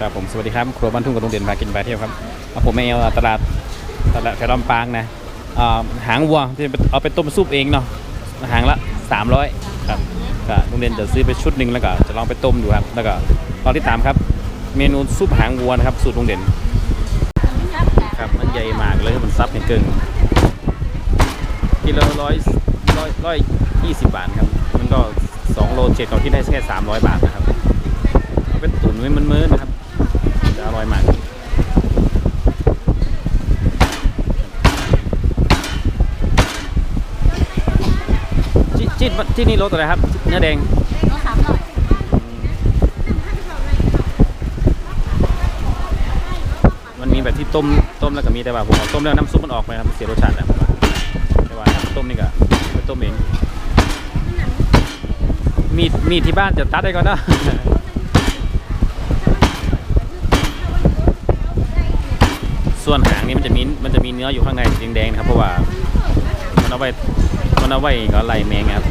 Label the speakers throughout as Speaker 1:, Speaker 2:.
Speaker 1: ครับผมสวัสดีครับครัวบ้านทุ่งกับโรงเรียนพากินพาเที่ยวครับเอาผมมาเอลตลาดตลาดแถวลำปางนะอ่าหางวัวที่เอาไปต้มซุปเองเนาะหางละ 300ครับก็โรงเรียนจะซื้อไปชุดหนึ่งแล้วก็จะลองไปต้มดูครับแล้วก็รอนที่ตามครับ เมนูซุปหางวัวนะครับสูตรโรงเรียนครับมันใหญ่มากเลยมันซับเนี่ยเกินกิโลร้อยร้อยร้อยยี่สิบบาทครับมันก็สองโลเจ็ดเราที่ได้แค่สามร้อยบาทนะครับเอาเป็นตุ๋นไว้มันมืดๆนะครับ จะอร่อยมาก จิจิ ที่นี่รสอะไรครับ เนื้อแดง
Speaker 2: ก็สามหน่อย
Speaker 1: มันมีแบบที่ต้มต้มแล้วก็มีแต่ว่าผมเอาต้มแล้วน้ำซุปมันออกไปครับเสียรสชาติแล้วผมว่าแต่ว่าน้ำต้มนี่ก็ไปต้มเองมีดมีดที่บ้านจะตัดได้ก่อนนะส่วนหางนี่มันจะมีมันจะมีเนื้ออยู่ข้างในสีแดงๆนะครับเพราะว่ามันเอาไว้มันเอาไว้ก็ไล่แมงครับ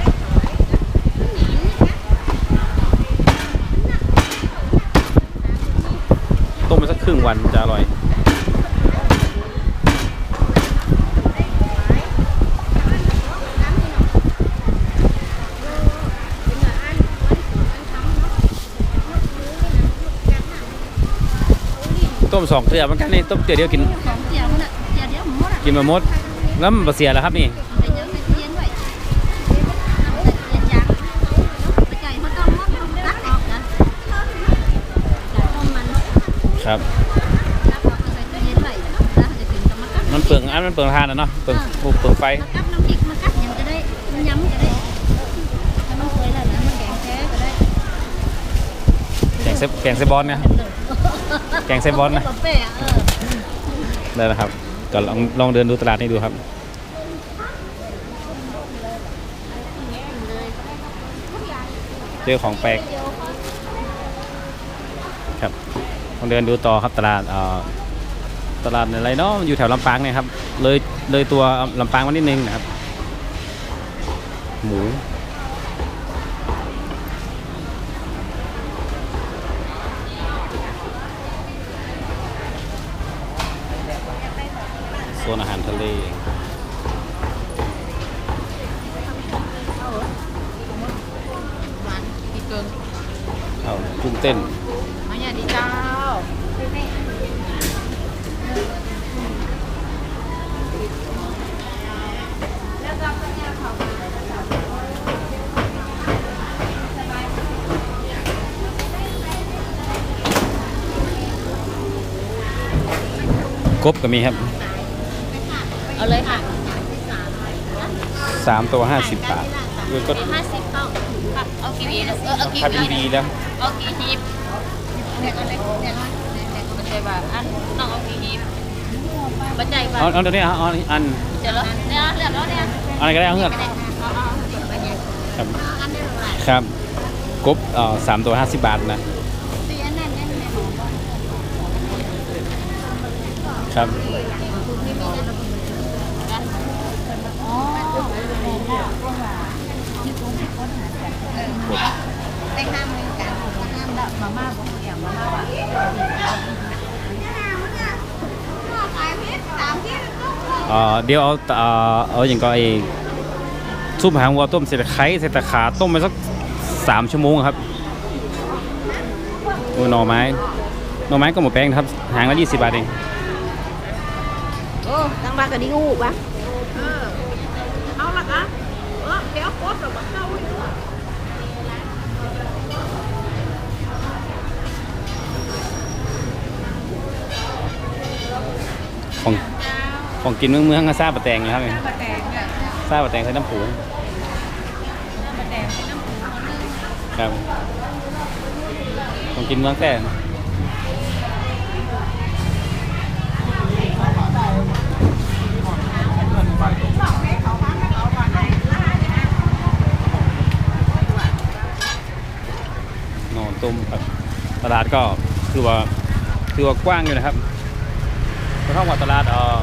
Speaker 1: ต้มไปสัก ครึ่งวันจะอร่อยต้มสองเกลือเหมือนกันนี่ต้มเกลือเดียวกิน
Speaker 2: ของเจียวน่ะเจียวเดียวหมดอะ
Speaker 1: กินมาหมดแล้วมันบ่เสียแล้วครับนี่ ครับ
Speaker 2: ตักออกก็ใส่ตู้เย็นไว้แล้วจะกินกับมะกัด
Speaker 1: มันเปลืองอันมันเปลืองทานนะเนาะเปลืองปลูกเปลืองไฟ
Speaker 2: มะกัดน้ำพริกมะกัดยังจะได้มันย้ำจะได้ถ้ามันเคยแล้วนะมันแกงแท้ก็ได้
Speaker 1: แกงเซแกงเซบอลนะแกงไส้บอลนะ
Speaker 2: เป๊ะเออ
Speaker 1: ได้แล้วครับก็ลองลองเดินดูตลาดนี่ดูครับเจอของแปลกครับลอง เดินดูต่อครับตลาดเอ่อตลาดอะไรเนาะมันอยู่แถวลำปางเนี่ยครับเลยเลยตัวลำปางมานิดนึงนะครับ หมูโซนอาหารทะเล
Speaker 2: หวานพี่เกิง
Speaker 1: เอากุ้งเต้น
Speaker 2: มาอย่าดีเจ้า
Speaker 1: กบก็มีครับ
Speaker 2: เอาเลยค่ะ
Speaker 1: สามตัวห้าสิบบาทเออก็
Speaker 2: ห้าสิบเข้าค่ะเอากี่วีเออเอากี่
Speaker 1: ถ้าเป็น
Speaker 2: วี
Speaker 1: ดีแล้ว
Speaker 2: เอากี่ฮีบเนี่ยก็เล็กเนี่ยเล็กมันใจว่าอันน้องเอากี่ฮีบบันใจว่า
Speaker 1: เอาเอาเดี๋ยวนี้เอาเอาอัน
Speaker 2: เจอแล้วเนี่ยเลือกแล้วเนี่ย
Speaker 1: เอะไรก็ได้เอาเงือก
Speaker 2: เอาเอาบันใจ
Speaker 1: ครับ
Speaker 2: อันนี้เท่าไหร่
Speaker 1: ครับกบเอ่อสามตัวห้าสิบบาทนะ
Speaker 2: ตีอันนั้นนั่นแม่หมอบอก
Speaker 1: ครับ
Speaker 2: ได้ห้ามเหมือนกันห้ามละมาม่าของเกี่ยวมาม่าว่า
Speaker 1: เอ่อเดี๋ยวเอาเอาอย่างก็ไอ้ซุปหางวัวต้มเสร็จไข่ใส่ตะขาต้มไปสักสามชั่วโมงครับหน่อไม้หน่อไม้ก็หมดแป้งครับหางละยี่สิบบาทเอง
Speaker 2: โอ้ตั้งบ้านก็ดีกูปะ
Speaker 3: เอาละคะเออเดี๋ยวโคตรแบบเข้าให้ด้วย
Speaker 1: ของของกินเมืองเมืองๆก็ซาบะแตงนะครับ
Speaker 3: ปลาแดงเนี่ย
Speaker 1: ซาบะแตงใส่น้ำผู
Speaker 3: ปลาแดงเป็นน้ำผึ้งคนนึง
Speaker 1: ครับของกินเมืองแต่ ต้มครับตลาดก็คือว่าคือว่ากว้างอยู่นะครับก็เท่ากับตลาดเอ่อ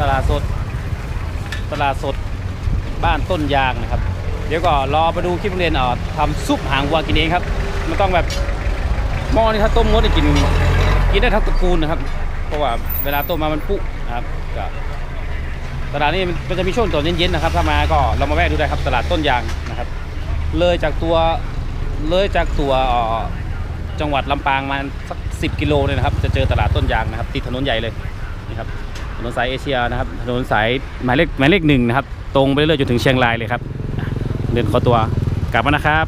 Speaker 1: ตลาดสด ตลาดสดบ้านต้นยางนะครับ เดี๋ยวก็รอมาดูคลิปเรียนเอ่อทำซุปหางวัวกินเองครับมันต้องแบบหม้อนี่ถ้าต้มมดกินกินได้ทั้งตระกูลนะครับ เพราะว่าเวลาต้มมามันปุนะครับก็ตลาดนี้มันจะมีช่วงตอนเย็นๆนะครับ ถ้ามาก็เรามาแวะดูได้ครับตลาดต้นยางนะครับ เลยจากตัวเลยจากตัวจังหวัดลำปางมาสักสิกิโลเนี่ยนะครับ จะเจอตลาดต้นยางนะครับติดถนนใหญ่เลยนะครับถนนสายเอเชียนะครับถนนสายหมายเลขหมายเลขหนึ่งนะครับ ตรงไปเรื่อยจนถึงเชียงรายเลยครับ เดินขอตัวกลับมานะครับ